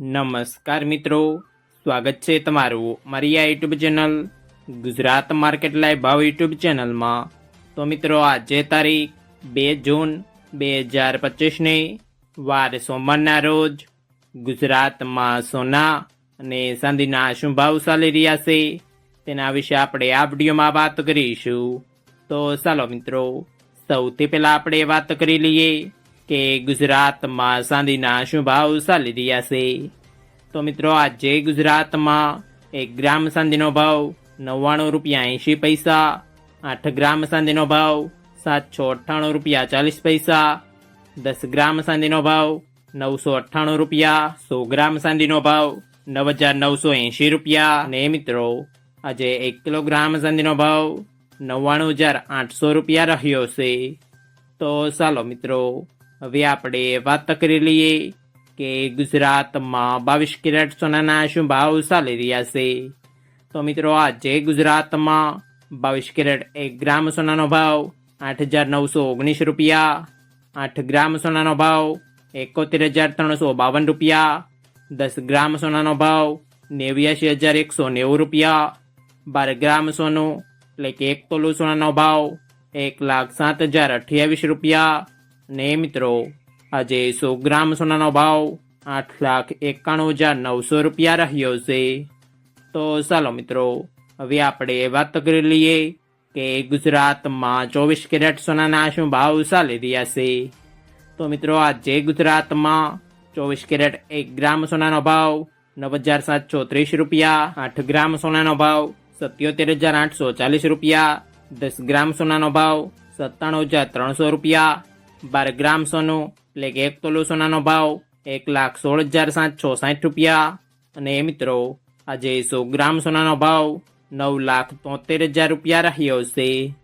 નમસ્કાર મિત્રો. સ્વાગત છે તમારું મારી આ YouTube channel, Gujarat market live ભાવ યુટ્યુબ ચેનલમાં. તો મિત્રો, આજે તારીખ બે જૂન બે હજાર પચીસની વાર સોમવારના રોજ ગુજરાતમાં સોના અને ચાંદીના શું ભાવ ચાલી રહ્યા છે તેના વિશે આપણે આ વિડીયોમાં વાત કરીશું. તો ચાલો મિત્રો, સૌથી પહેલાં આપણે વાત કરી લઈએ કે ગુજરાતમાં ચાંદીના શું ભાવ ચાલી રહ્યા છે. તો મિત્રો આજે ગુજરાતમાં એક ગ્રામ ચાંદીનો ભાવ નવ્વાણું રૂપિયા એંશી પૈસા, આઠ ગ્રામ ચાંદીનો ભાવ સાતસો અઠ્ઠાણું રૂપિયા ચાલીસ પૈસા, દસ ગ્રામ ચાંદીનો ભાવ નવસો અઠ્ઠાણું રૂપિયા, સો ગ્રામ ચાંદીનો ભાવ નવ હજાર નવસો એંશી રૂપિયા. ને મિત્રો, આજે એક કિલોગ્રામ ચાંદીનો ભાવ નવ્વાણું હજાર આઠસો રૂપિયા રહ્યો છે. તો ચાલો મિત્રો, હવે આપણે વાત કરી લઈએ કે ગુજરાતમાં બાવીસ કેરેટ સોનાના શું ભાવ ચાલી રહ્યા છે. તો મિત્રો, આજે ગુજરાતમાં બાવીસ કેરેટ એક ગ્રામ સોનાનો ભાવ આઠ હજાર નવસો ઓગણીસ રૂપિયા, આઠ ગ્રામ સોનાનો ભાવ એકોતેર હજાર ત્રણસો બાવન રૂપિયા, દસ ગ્રામ સોનાનો ભાવ નેવ્યાસી હજાર એકસો નેવું રૂપિયા, બાર ગ્રામ સોનું એટલે કે એક તોલું સોનાનો ભાવ એક લાખ સાત હજાર અઠ્યાવીસ રૂપિયા. ને મિત્રો આજે સો ગ્રામ સોનાનો ભાવ આઠ લાખ એકાણું હજાર નવસો રૂપિયા રહ્યો છે. તો ચાલો મિત્રો, હવે આપણે વાત કરી લઈએ કે ગુજરાતમાં ચોવીસ કેરેટ સોનાના શું ભાવ ચાલી રહ્યા છે. તો મિત્રો, આજે ગુજરાતમાં ચોવીસ કેરેટ એક ગ્રામ સોનાનો ભાવ નવ હજાર સાતસો ત્રીસ રૂપિયા, આઠ ગ્રામ સોનાનો ભાવ સત્યોતેર હજાર આઠસો ચાલીસ રૂપિયા, દસ ગ્રામ સોનાનો ભાવ સત્તાણું હજાર ત્રણસો રૂપિયા, બાર ગ્રામ સોનું એટલે કે એક તોલો સોનાનો ભાવ, એક લાખ સોળ હજાર સાતસો સાઠ રૂપિયા. અને મિત્રો, આજે સો ગ્રામ સોનાનો ભાવ નવ લાખ તોતેર હજાર રૂપિયા રહ્યો છે.